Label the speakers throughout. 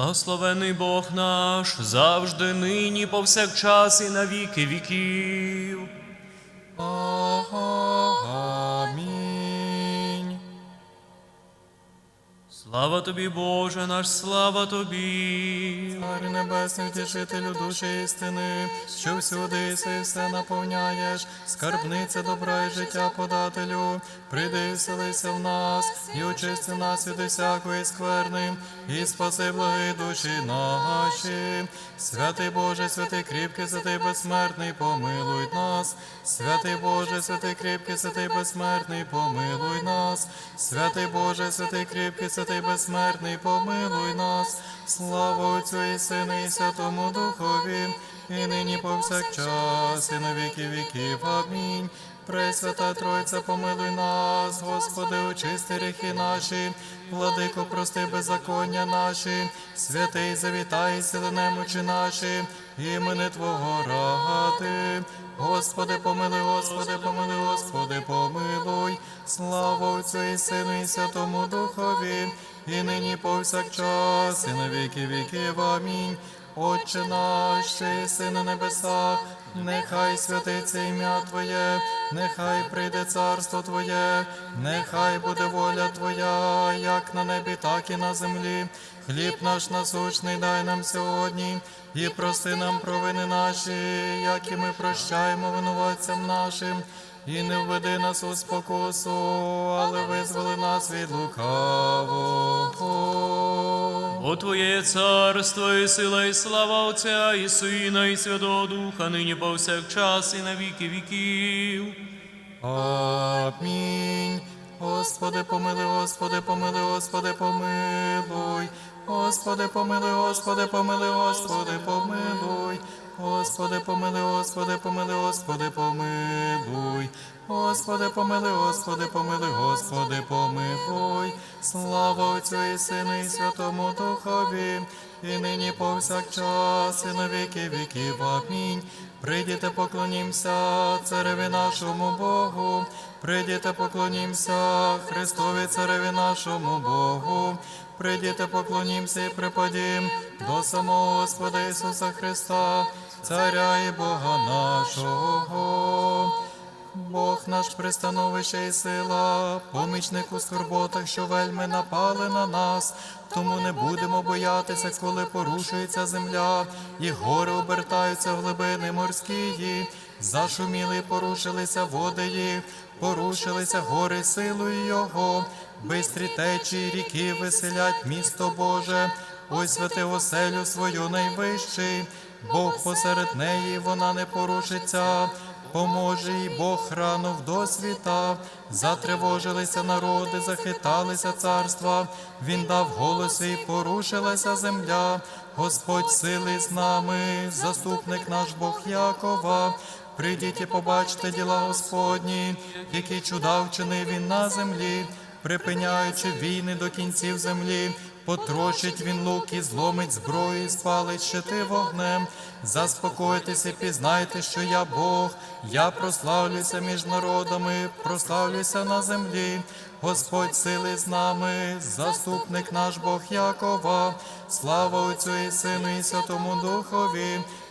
Speaker 1: Благословений Бог наш, завжди нині, повсякчас і на віки віків.
Speaker 2: Амінь.
Speaker 1: Слава тобі, Боже наш, слава тобі.
Speaker 2: Царю небесний, втішителю душі істини, що всюди і все наповняєш, скарбниця добра і життя подателю, прийди в нас, і очисти нас від усякої скверни, і спаси благи душі наші. Святий Боже, святий кріпкий, святий безсмертний, помилуй нас. Святий Боже, святий кріпкий, святий безсмертний, помилуй нас. Святий Боже, святий кріпкий, святий безсмертний, помилуй нас. Слава Отцю і Сину і Святому Духові, і нині повсякчас, і на віки віків. Амінь. Пресвята Тройця, помилуй нас, Господи, очисти гріхи наші, владико, прости беззаконня наші, святий завітай, сили немочі наші, імени Твого ради. Господи, помилуй, Господи, помилуй, Господи, помилуй, слава Отцю і Сину і Святому Духові, і нині повсякчас, і на віки віків. Амінь. Отче наш, що єси на небесах, нехай святиться ім'я Твоє, нехай прийде царство Твоє, нехай буде воля Твоя, як на небі, так і на землі. Хліб наш насущний дай нам сьогодні, і прости нам провини наші, як і ми прощаємо винуватцям нашим. І не введи нас у спокусу, але визволи нас від лукавого.
Speaker 1: О Твоє царство, і сила, і слава Отця, і Сина, і Святого Духа, нині повсякчас, і на віки віків.
Speaker 2: Амінь. Господи, помилуй, Господи, помилуй, Господи, помилуй. Господи, помилуй, Господи, помилуй, Господи, помилуй. Господи, помили, Господи, помили, Господи, помилуй. Господи, помили, Господи, помили, Господи, помилуй. Слава Отцю і Сину і Святому Духові, і нині повсякчас, і на віки віків. Амінь. Прийдіте, поклонімся цареві нашому Богу. Прийдіте, поклонімся Христові цареві нашому Богу. Прийдіте, поклонімся і припадім до самого Господа Ісуса Христа, Царя і Бога нашого. Бог наш пристановище і сила, помічник у скорботах, що вельми напали на нас. Тому не будемо боятися, коли порушується земля, і гори обертаються в глибини морські. Зашуміли, і порушилися води їх, порушилися гори силою Його, бистрі течії ріки веселять місто Боже, ось святи оселю свою найвищий, Бог посеред неї, вона не порушиться. Поможе їй Бог рано в досвіта, затривожилися народи, захиталися царства, він дав голос свій, порушилася земля, Господь сили з нами, заступник наш Бог Якова. Прийдіть і побачте діла Господні, які чуда вчинив він на землі, припиняючи війни до кінців землі. Потрощить він лук і зломить зброю, спалить щити вогнем. Заспокойтеся, і пізнайте, що я Бог, я прославлюся між народами, прославлюся на землі. Господь сили з нами, заступник наш Бог Якова, слава Отцю і Сину, і Святому Духові,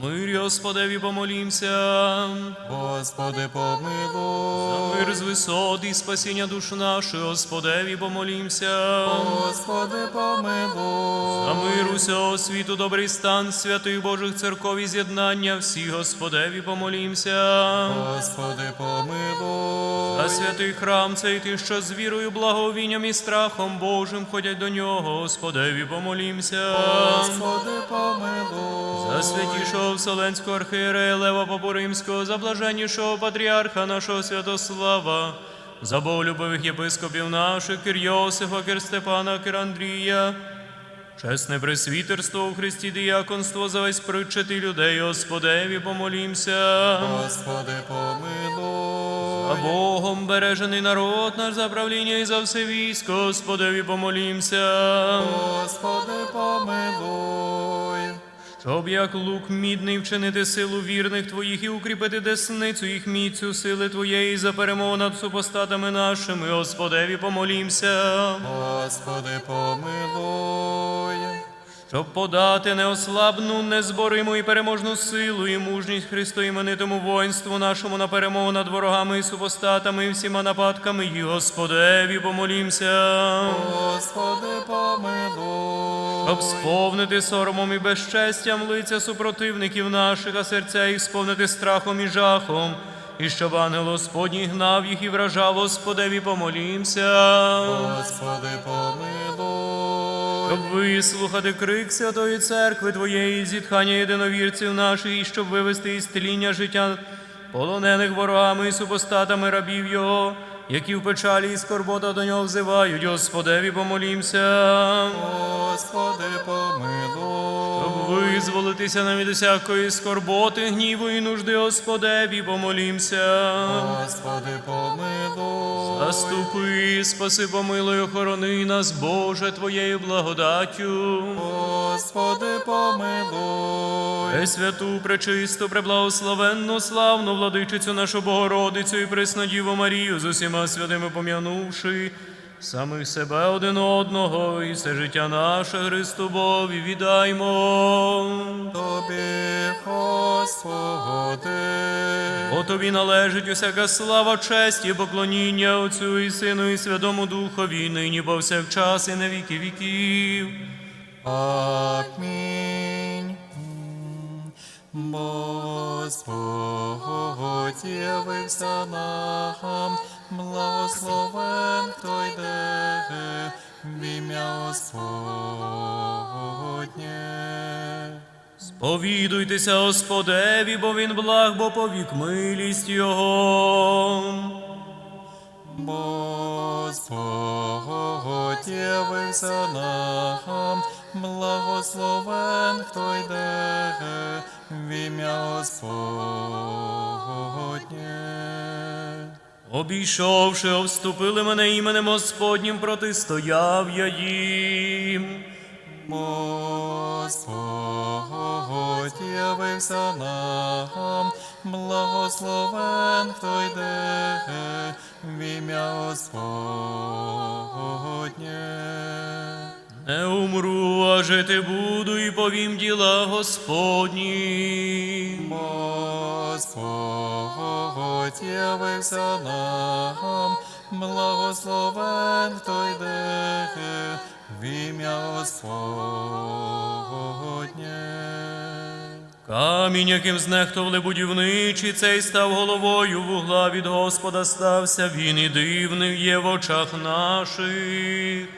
Speaker 1: В мирі Господеві помолімся.
Speaker 2: Господи, помилуй.
Speaker 1: За Мир з висот і спасіння душ нашої, Господеві помолімся.
Speaker 2: Господи, помилуй.
Speaker 1: За мир усього світу, добрий стан святих Божих церков і з'єднання всі, Господеві помолімся.
Speaker 2: Господи, помилуй.
Speaker 1: За святий храм цей ти, що з вірою, благовінням і страхом Божим ходять до нього, Господеві помолімся.
Speaker 2: Господи, помилуй.
Speaker 1: За святішого Вселенського архієрея Лева Попуримського, за блаженнішого патріарха нашого Святослава, за боголюбивих єпископів наших, Кир Йосифа, Кир Степана, Кир Андрія, Чесне пресвітерство у Христі діяконство за весь причити людей, Господеві помолімся.
Speaker 2: Господи, помилуй.
Speaker 1: А Богом бережений народ наш за правління і за все військо, Господеві помолімся.
Speaker 2: Господи, помилуй.
Speaker 1: Щоб як лук мідний вчинити силу вірних твоїх і укріпити десницю їх міцю сили твоєї за перемогу над супостатами нашими, Господеві помолімся.
Speaker 2: Господи, помилуй.
Speaker 1: Щоб подати неослабну, незбориму і переможну силу і мужність Христу іменитому воїнству нашому на перемогу над ворогами і супостатами і всіма нападками, і Господеві помолімся.
Speaker 2: Господи, помилуй.
Speaker 1: Щоб сповнити соромом і безчестям лиця супротивників наших, а серця їх сповнити страхом і жахом, і щоб ангел Господній гнав їх і вражав, Господеві помолімся.
Speaker 2: Господи, помилуй.
Speaker 1: Щоб вислухати крик Святої Церкви Твоєї, зітхання єдиновірців наших, і щоб вивести із тління життя полонених ворогами і супостатами рабів Його, які в печалі і скорбота до нього взивають, Господеві помолімся.
Speaker 2: Господи, помилуй.
Speaker 1: Визволитися нам від всякої скорботи, гніву і нужди, Господеві помолімся.
Speaker 2: Господи, помилуй.
Speaker 1: Заступи, спаси, помилуй, охорони нас, Боже, Твоєю благодаттю.
Speaker 2: Господи, помилуй.
Speaker 1: Пресвяту, пречисту, преблагословенну, славну владичицю нашу Богородицю і Преснодіву Марію з усіма святими пом'янувши, самих себе один одного і все життя наше Христубові віддаймо.
Speaker 2: Тобі, Господи.
Speaker 1: Бо тобі належить усяка слава, честь і поклоніння Отцю і Сину, і Святому Духові, нині повсякчас і на віки віків.
Speaker 2: Амінь. Господь явився нам, благословен хто йде в ім'я Господнє.
Speaker 1: Сповідуйтеся Господеві, бо він благ, бо повік милість Його.
Speaker 2: Господь явився нам, благословен хто йде в ім'я Господнє.
Speaker 1: Обійшовши, обступили мене іменем Господнім, протистояв я їм.
Speaker 2: Господь явився нам, благословен хто йде в ім'я Господнє.
Speaker 1: Не умру, а жити буду і повім діла Господні.
Speaker 2: Господь явився нам, благословен хто йде в ім'я Господнє.
Speaker 1: Камінь, яким знехтували будівничі, цей став головою вугла від Господа стався, він і дивний є в очах наших.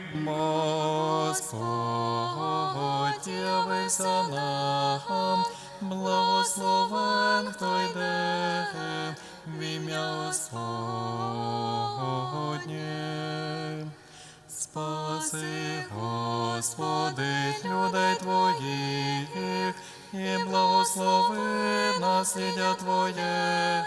Speaker 2: Господь явився нам, благословен хто йде в ім'я Господнє. Спаси, Господи, людей Твоїх, і благослови наслідя Твоє,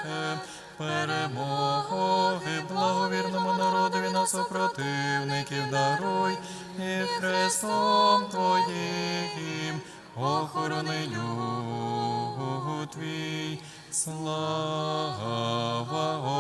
Speaker 2: перемоги благовірному народові на супротивників даруй, і Христом Твоїм охорони люд Твій. Слава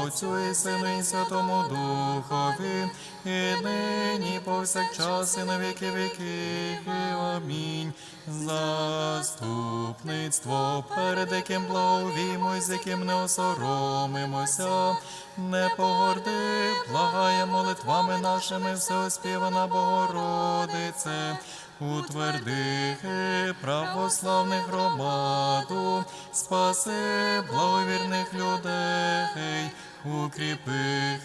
Speaker 2: Отцю і Сину і Святому Духові, і нині повсякчас і на віки віків. Амінь. Заступництво, перед яким благовімо, з яким не осоромимося, не погорди, благає молитвами нашими всеоспівана Богородице. Утверди православних громаду, спаси благовірних людей, укріпи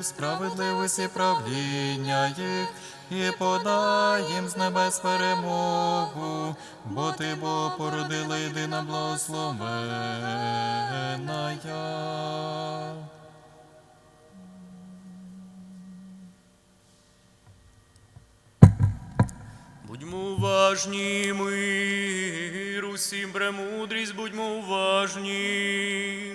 Speaker 2: в справедливості правління їх і подай їм з небес перемогу, бо ти Бо породила єдина благословена.
Speaker 1: Будьмо уважні, мир, усім премудрість, будьмо уважні.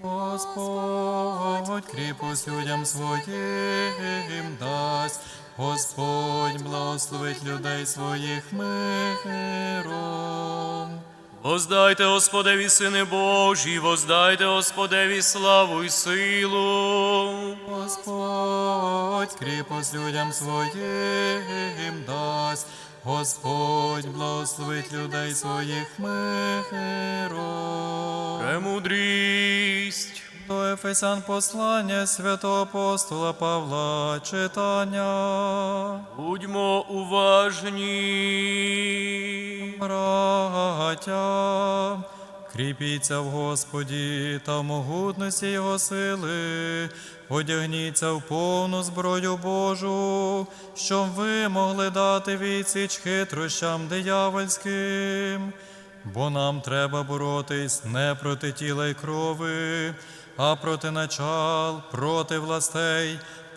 Speaker 2: Господь кріпость людям своїм дасть, Господь благословить людей своїх миром.
Speaker 1: Воздайте Господеві, сини Божі, воздайте Господеві славу і силу.
Speaker 2: Господь кріпость людям своїм дасть, Господь благословить людей своїх миром.
Speaker 1: Премудрість.
Speaker 2: До Ефесян послання святого апостола Павла читання.
Speaker 1: Будьмо уважні.
Speaker 2: Браття, кріпіться в Господі та в могутності Його сили, одягніться в повну зброю Божу, щоб ви могли дати відсіч хитрощам диявольським. Бо нам треба боротись не проти тіла й крови, а проти начал, проти властей,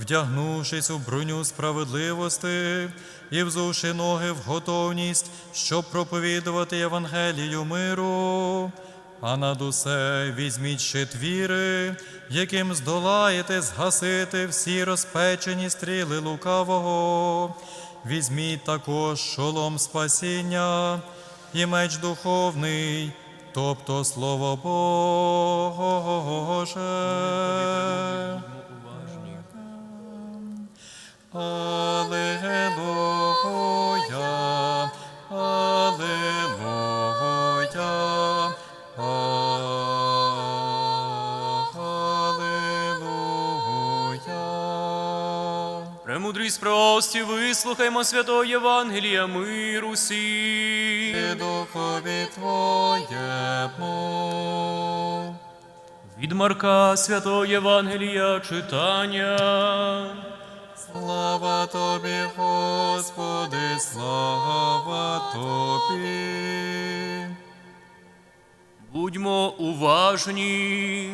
Speaker 2: вдягнувшись у броню справедливости і взувши ноги в готовність, щоб проповідувати Євангелію миру. А над усе візьміть щит віри, яким здолаєте згасити всі розпечені стріли лукавого. Візьміть також шолом спасіння і меч духовний, тобто слово Боже. Аллилуйя, Аллилуйя, Аллилуйя.
Speaker 1: Премудрість прості, вислухаймо святого Євангелія миру всі.
Speaker 2: І Духові Твоєму.
Speaker 1: Від Марка святого Євангелія читання.
Speaker 2: Слава Тобі, Господи, слава Тобі.
Speaker 1: Будьмо уважні.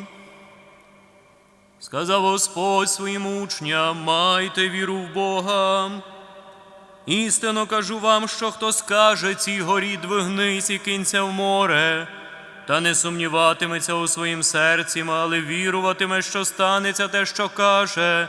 Speaker 1: Сказав Господь своїм учням, майте віру в Бога. Істинно кажу вам, що хто скаже цій горі двигнись і кинься в море, та не сумніватиметься у своїм серці, але віруватиме, що станеться те, що каже,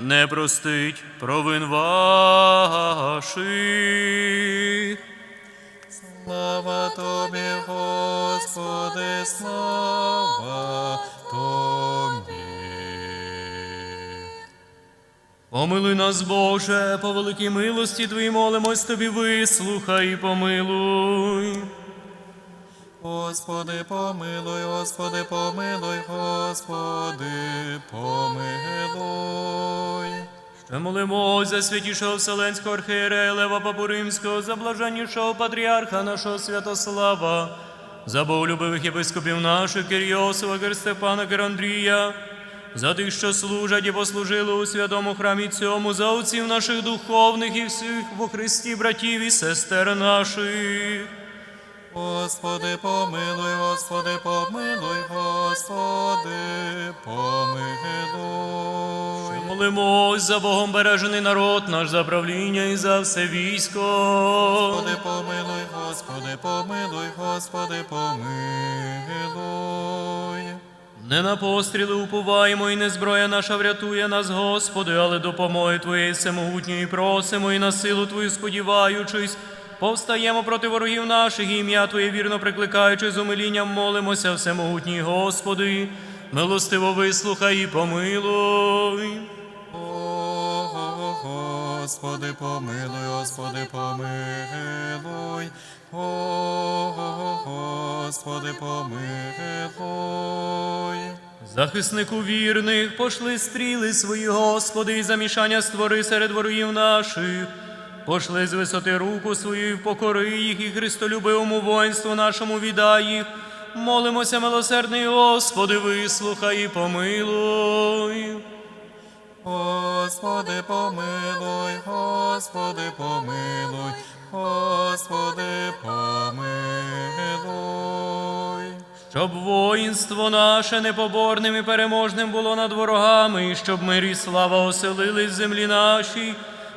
Speaker 1: не простить провин ваших.
Speaker 2: Слава Тобі, Господи, слава Тобі.
Speaker 1: Помилуй нас, Боже, по великій милості Твоїй молимось Тобі, вислухай і помилуй.
Speaker 2: Господи, помилуй, Господи, помилуй, Господи, помилуй.
Speaker 1: За святішого Вселенського архієрея Лева Папу Римського, за блаженнішого патріарха нашого Святослава, за боголюбивих єпископів наших Кирйосова, Кирстепана, Кирандрія, за тих, що служать і послужили у святому храмі цьому, за отців наших духовних і всіх во Христі братів і сестер наших.
Speaker 2: Господи, помилуй, Господи, помилуй, Господи, помилуй.
Speaker 1: Молимось за Богом бережений народ наш, за правління і за все військо.
Speaker 2: Господи, помилуй, Господи, помилуй, Господи, помилуй.
Speaker 1: Не на постріли уповаємо, і не зброя наша врятує нас, Господи, але допомоги Твоєї всемогутньої просимо, і на силу Твою сподіваючись, Повстаємо проти ворогів наших, і ім'я Твоє вірно прикликаючи з умилінням, молимося, всемогутній Господи, милостиво вислухай і помилуй.
Speaker 2: О, Господи, помилуй, Господи, помилуй. О, Господи, помилуй.
Speaker 1: Захиснику вірних, пошли стріли свої, Господи, і замішання створи серед ворогів наших. Пошли з висоти руку свою, і покори їх, і христолюбивому воїнству нашому віддай їх. Молимося, милосердний Господи, вислухай і помилуй.
Speaker 2: Господи, помилуй, Господи, помилуй, Господи, помилуй.
Speaker 1: Щоб воїнство наше непоборним і переможним було над ворогами, і щоб мир і слава оселились в землі нашій.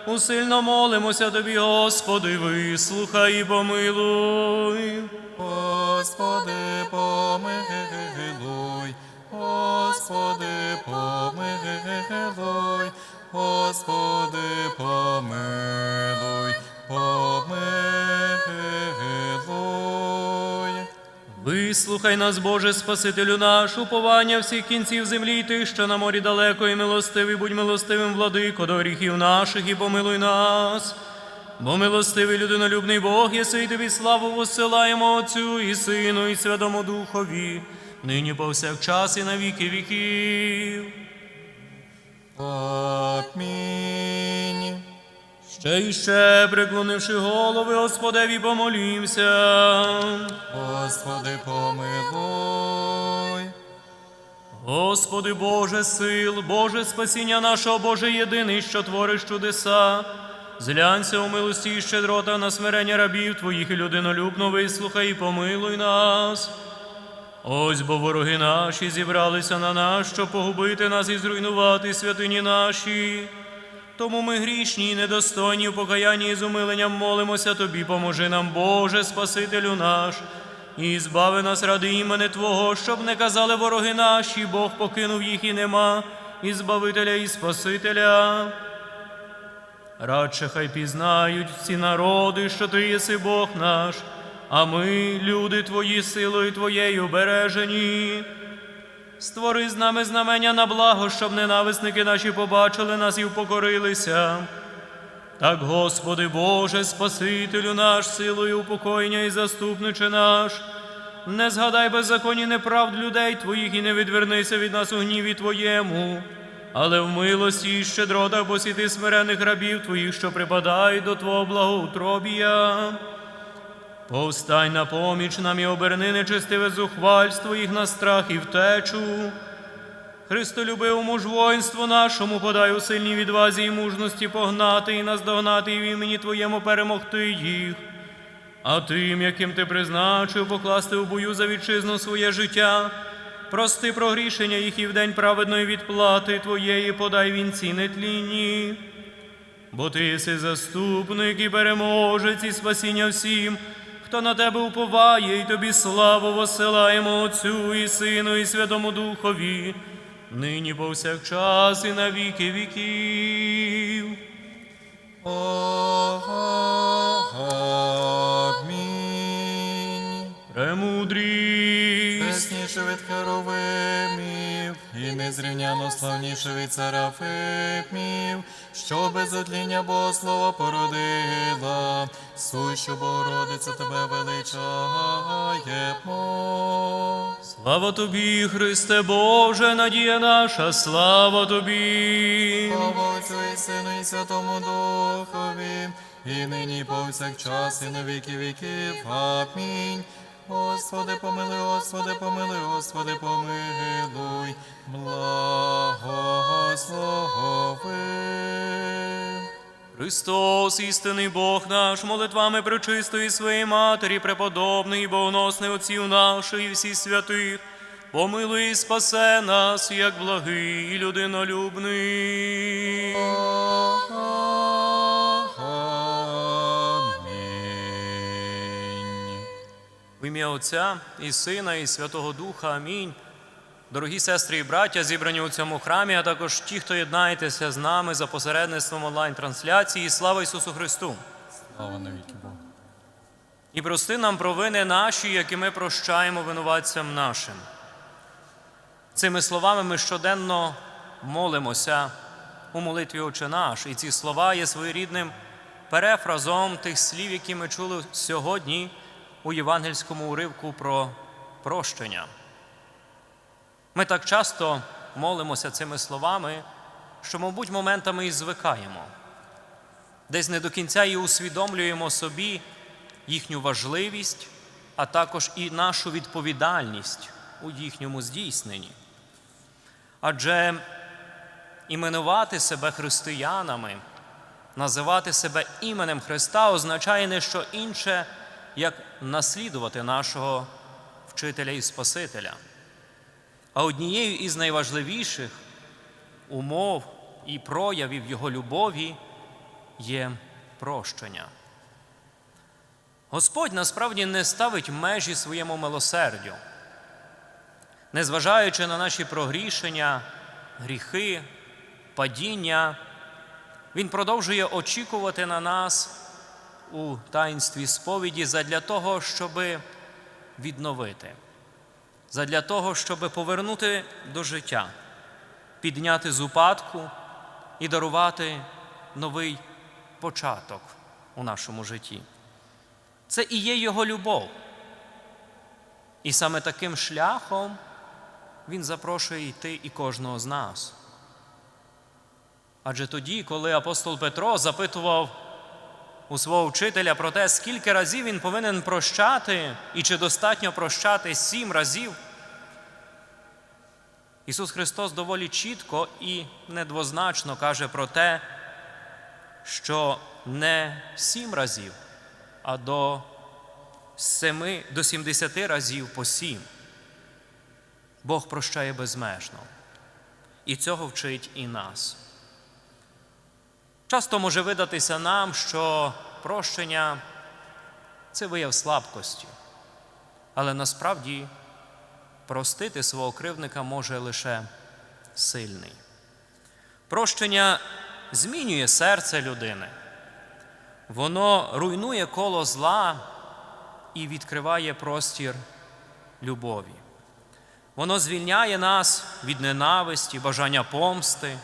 Speaker 1: Усильно молимося тобі, Господи, вислухай і помилуй.
Speaker 2: Господи, помилуй,
Speaker 1: Вислухай нас, Боже, Спасителю наш, уповання всіх кінців землі, і тих, що на морі далеко, і милостивий, будь милостивим, владико, до гріхів наших, і помилуй нас. Бо милостивий людинолюбний Бог, єси, тобі славу посилаємо Отцю і Сину, і Святому Духові, нині повсякчас і на віки віків.
Speaker 2: Амінь.
Speaker 1: Ще і ще, приклонивши голови, Господеві, помолімся.
Speaker 2: Господи, помилуй.
Speaker 1: Господи Боже сил, Боже спасіння нашого, Боже єдиний, що твориш чудеса. Зглянься у милості і щедрота на смирення рабів Твоїх і людинолюбно вислухай і помилуй нас. Ось бо вороги наші зібралися на нас, щоб погубити нас і зруйнувати святині наші. Тому ми грішні і недостойні в покаянні і з умиленням молимося Тобі, поможи нам, Боже, Спасителю наш, і збави нас ради імени Твого, щоб не казали вороги наші, Бог покинув їх і нема, і Збавителя, і Спасителя. Радше хай пізнають всі народи, що Ти єси Бог наш, а ми, люди Твої, силою Твоєю бережені. Створи з нами знамення на благо, щоб ненависники наші побачили нас і впокорилися. Так, Господи Боже, Спасителю наш, силою упокоєння і заступниче наш, не згадай беззаконні неправд людей Твоїх і не відвернися від нас у гніві Твоєму, але в милості і щедротах посіти смирених рабів Твоїх, що припадають до Твого благоутробія. Повстань на поміч нам і оберни нечестиве зухвальство їх на страх і втечу. Христолюбивому ж воїнству нашому подай у сильній відвазі і мужності погнати і наздогнати і в імені Твоєму перемогти їх. А тим, яким ти призначив покласти у бою за вітчизну своє життя, прости прогрішення їх і в день праведної відплати Твоєї подай вінці нетлінні. Бо ти єси заступник і переможець і спасіння всім, хто на тебе уповає, і тобі славу посилаємо Отцю і Сину, і Святому Духові, нині повсякчас і на віки віків.
Speaker 2: Амінь.
Speaker 1: Премудрість.
Speaker 2: Чесніше від херовимів і незрівняно славніше від серафимів, що без одління Богослова породила, сущу Богородиця тебе величаємо.
Speaker 1: Слава тобі, Христе Боже, надія наша, слава тобі.
Speaker 2: Слава Отцю і Сину і Святому Духові, і нині і повсякчас, і на віки віків. Амінь. Господи, помилуй, Господи, помилуй, Господи, помилуй, благослови.
Speaker 1: Христос, істинний Бог наш, молитвами пречистої своєї Матері, преподобний богоносний отців наших і всіх святих, помилуй і спасе нас, як благий і людинолюбний. Ім'я Отця і Сина, і Святого Духа. Амінь. Дорогі сестри і браття, зібрані у цьому храмі, а також ті, хто єднаєтеся з нами за посередництвом онлайн-трансляції. Слава Ісусу Христу!
Speaker 2: Слава навіки Богу.
Speaker 1: І прости нам провини наші, які ми прощаємо винуватцям нашим. Цими словами ми щоденно молимося у молитві Отче наш, і ці слова є своєрідним перефразом тих слів, які ми чули сьогодні у євангельському уривку про прощення. Ми так часто молимося цими словами, що, мабуть, моментами і звикаємо, десь не до кінця і усвідомлюємо собі їхню важливість, а також і нашу відповідальність у їхньому здійсненні. Адже іменувати себе християнами, називати себе іменем Христа означає не що інше, як наслідувати нашого вчителя і Спасителя. А однією із найважливіших умов і проявів Його любові є прощення. Господь насправді не ставить межі своєму милосердю, незважаючи на наші прогрішення, гріхи, падіння, Він продовжує очікувати на нас у таїнстві сповіді задля того, щоби відновити, задля того, щоб повернути до життя, підняти з упадку і дарувати новий початок у нашому житті. Це і є Його любов. І саме таким шляхом Він запрошує йти і кожного з нас. Адже тоді, коли апостол Петро запитував у свого вчителя про те, скільки разів він повинен прощати, і чи достатньо прощати сім разів, Ісус Христос доволі чітко і недвозначно каже про те, що не сім разів, а до семи, до 70 разів по сім. Бог прощає безмежно. І цього вчить і нас. Часто може видатися нам, що прощення це вияв слабкості, але насправді простити свого кривника може лише сильний. Прощення змінює серце людини, воно руйнує коло зла і відкриває простір любові. Воно звільняє нас від ненависті, бажання помсти,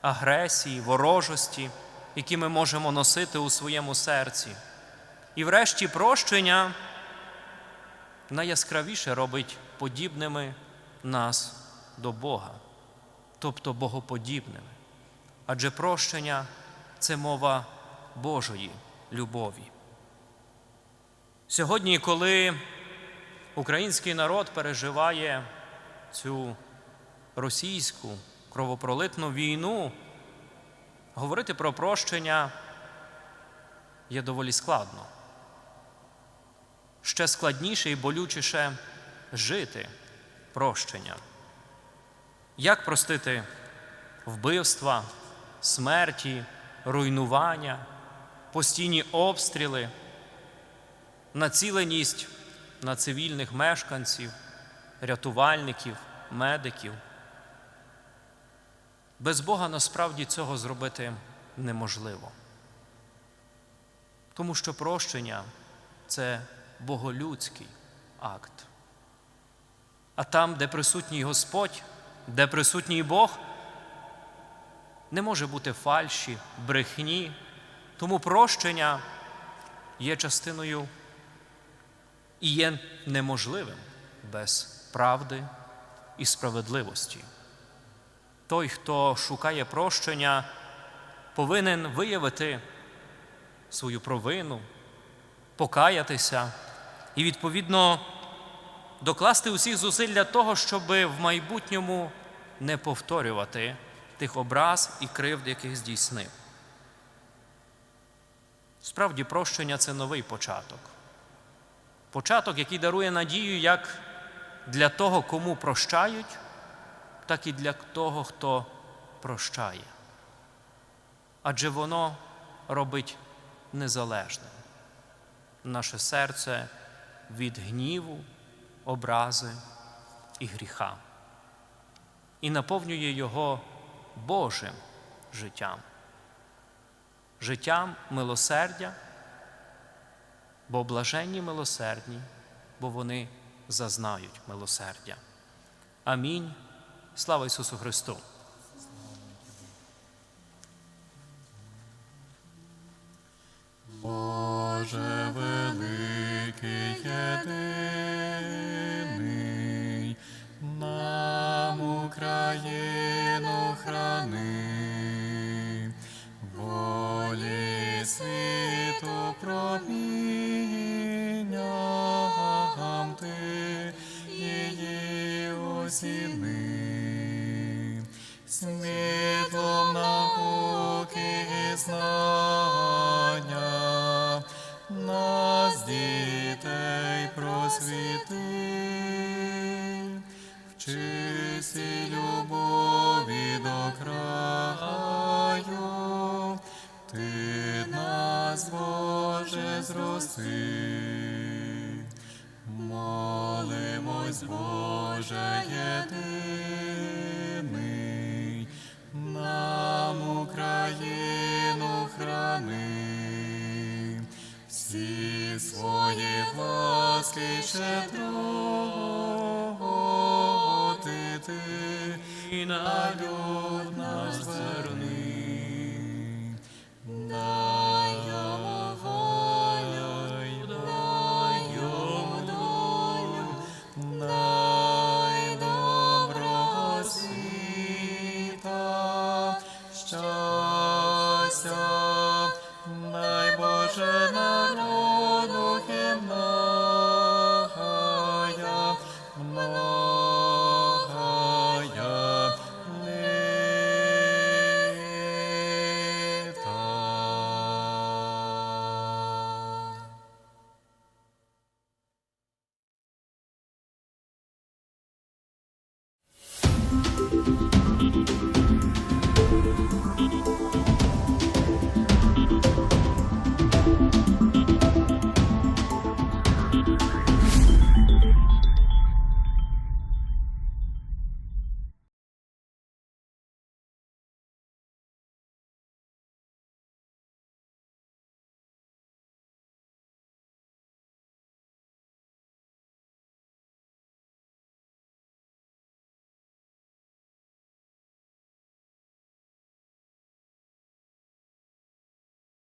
Speaker 1: агресії, ворожості, які ми можемо носити у своєму серці. І врешті прощення найяскравіше робить подібними нас до Бога, тобто богоподібними. Адже прощення це мова Божої любові. Сьогодні, коли український народ переживає цю російську кровопролитну війну, говорити про прощення є доволі складно. Ще складніше і болючіше жити прощення. Як простити вбивства, смерті, руйнування, постійні обстріли, націленість на цивільних мешканців, рятувальників, медиків? Без Бога насправді цього зробити неможливо. Тому що прощення це боголюдський акт. А там, де присутній Господь, де присутній Бог, не може бути фальші, брехні, тому прощення є частиною і є неможливим без правди і справедливості. Той, хто шукає прощення, повинен виявити свою провину, покаятися і, відповідно, докласти усіх зусиль для того, щоб в майбутньому не повторювати тих образ і кривд, яких здійснив. Справді, прощення це новий початок. Початок, який дарує надію як для того, кому прощають, так і для того, хто прощає. Адже воно робить незалежним наше серце від гніву, образи і гріха і наповнює його Божим життям, життям милосердя, бо блаженні милосердні, бо вони зазнають милосердя. Амінь. Слава Ісусу Христу!
Speaker 2: Боже великий єдиний, нам Україну храни, волі світу промінням ти її осіни, науки знання, нас дітей просвіти, в чисті любові до краю, ти нас, Боже, зрости. 妈妈